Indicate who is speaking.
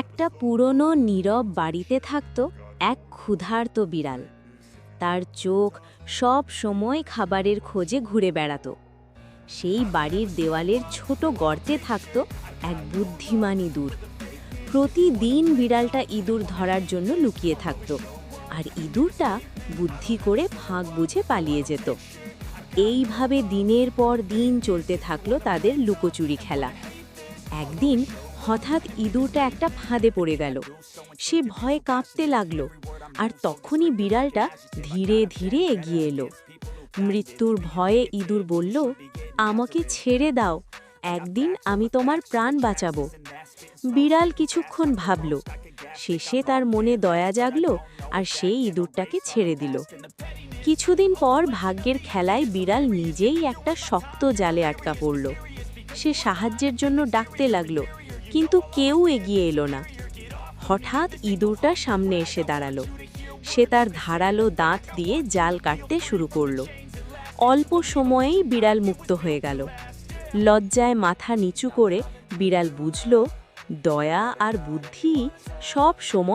Speaker 1: একটা পুরনো নীরব বাড়িতে থাকত এক ক্ষুধার্ত বিড়াল। তার চোখ সব সময় খাবারের খোঁজে ঘুরে বেড়াতো। সেই বাড়ির দেওয়ালের ছোট গর্তে থাকত এক বুদ্ধিমান ইঁদুর। প্রতিদিন বিড়ালটা ইঁদুর ধরার জন্য লুকিয়ে থাকত আর ইঁদুরটা বুদ্ধি করে ফাঁক বুঝে পালিয়ে যেত। এইভাবে দিনের পর দিন চলতে থাকল তাদের লুকোচুরি খেলা। একদিন হঠাৎ ইঁদুরটা একটা ফাঁদে পড়ে গেল। সে ভয়ে কাঁপতে লাগল আর তখনই বিড়ালটা ধীরে ধীরে এগিয়ে এলো। মৃত্যুর ভয়ে ইঁদুর বলল, আমাকে ছেড়ে দাও, একদিন আমি তোমার প্রাণ বাঁচাবো। বিড়াল কিছুক্ষণ ভাবল, শেষে তার মনে দয়া জাগলো আর সেই ইঁদুরটাকে ছেড়ে দিল। কিছুদিন পর ভাগ্যের খেলায় বিড়াল নিজেই একটা শক্ত জালে আটকা পড়ল। সে সাহায্যের জন্য ডাকতে লাগল কিন্তু কেউ এগিয়ে এলো না। হঠাৎ ইঁদুরটা সামনে এসে দাঁড়াল। সে তার ধারালো দাঁত দিয়ে জাল কাটতে শুরু করল। অল্প সময়েই বিড়াল মুক্ত হয়ে গেল। লজ্জায় মাথা নিচু করে বিড়াল বুঝল, দয়া আর বুদ্ধি সব সময়